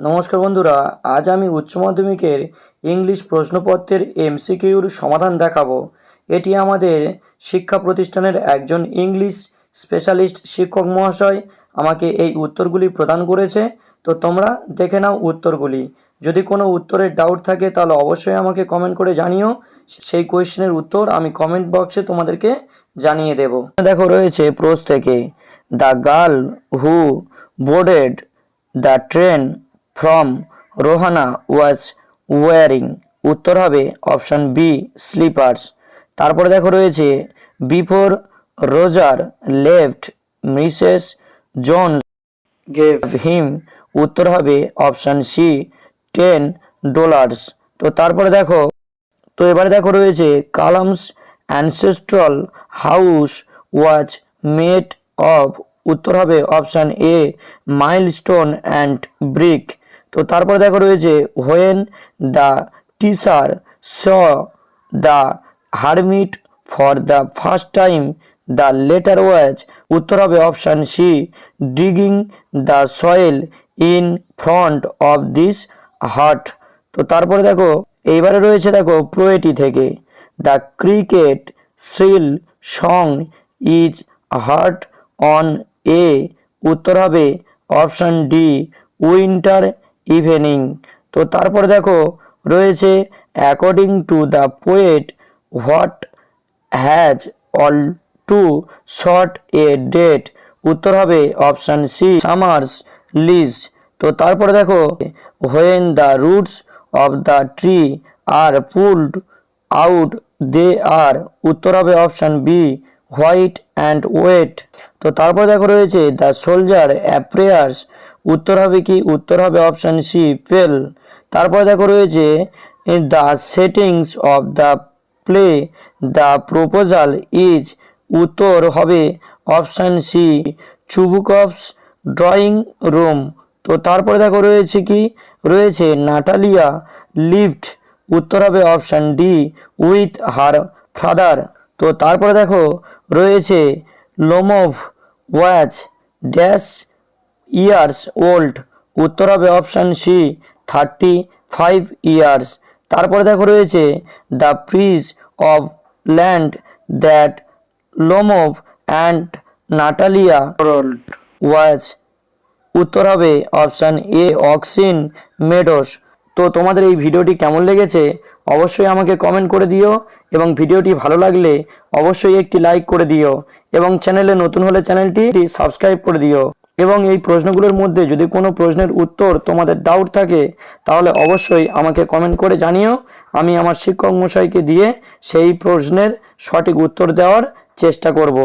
নমস্কার বন্ধুরা, আজ আমি উচ্চ মাধ্যমিকের ইংলিশ প্রশ্নপত্রের এমসিকিউর সমাধান দেখাবো। এটি আমাদের শিক্ষা প্রতিষ্ঠানের একজন ইংলিশ স্পেশালিস্ট শিক্ষক মহাশয় আমাকে এই উত্তরগুলি প্রদান করেছে। তো তোমরা দেখে নাও উত্তরগুলি। যদি কোনো উত্তরের ডাউট থাকে, তাহলে অবশ্যই আমাকে কমেন্ট করে জানিও। সেই কোয়েশ্চেনের উত্তর আমি কমেন্ট বক্সে তোমাদেরকে জানিয়ে দেব। দেখো, রয়েছে প্রোস থেকে the girl who boarded the train from Rohana was wearing উত্তর হবে অপশান বি স্লিপার্স তারপরে দেখো রয়েছে before Roger left Mrs Jones gave him উত্তর হবে অপশান সি টেন ডলার্স তো তারপরে দেখো, তো এবারে দেখো রয়েছে Kalam's ancestral house was made of উত্তর হবে option A limestone and brick তো তারপরে দেখো রয়েছে when the teacher saw the hermit for the first time the latter was উত্তর হবে option C digging the soil in front of this heart তো তারপরে দেখো, এইবারে রয়েছে দেখো প্রোয়েটি থেকে the cricket shrill song is heard on a উত্তর হবে অপশান ডি উইন্টার ইভিনিং তো তারপর দেখো, রয়েছে according to the poet what has all too short a date উত্তর হবে অপশান সি সামার্স লিজ তো তারপরে দেখো when the roots of the tree are pulled out they are উত্তর হবে option B white and wet তো তারপর দেখো, রয়েছে দ্য সোলজার অ্যাপ্রেয়ার্স উত্তর হবে কি? উত্তর হবে অপশান সি পেল তারপর দেখো রয়েছে the settings of the play the proposal is উত্তর হবে option C Chubukov's drawing room তো তারপরে দেখো রয়েছে কি? রয়েছে নাটালিয়া লিফট উত্তর হবে option D with her father তো তারপরে দেখো রয়েছে Lomov was dash years old উত্তর হবে option C thirty five years তারপরে দেখো রয়েছে the prize of land that Lomov and Natalia was উত্তর হবে অপশান এ অক্সিন মেডোস তো তোমাদের এই ভিডিওটি কেমন লেগেছে অবশ্যই আমাকে কমেন্ট করে দিও এবং ভিডিওটি ভালো লাগলে অবশ্যই একটি লাইক করে দিও এবং চ্যানেলে নতুন হলে চ্যানেলটি সাবস্ক্রাইব করে দিও। এবং এই প্রশ্নগুলোর মধ্যে যদি কোনো প্রশ্নের উত্তর তোমাদের ডাউট থাকে, তাহলে অবশ্যই আমাকে কমেন্ট করে জানিও। আমি আমার শিক্ষক মশাইকে দিয়ে সেই প্রশ্নের সঠিক উত্তর দেওয়ার চেষ্টা করব।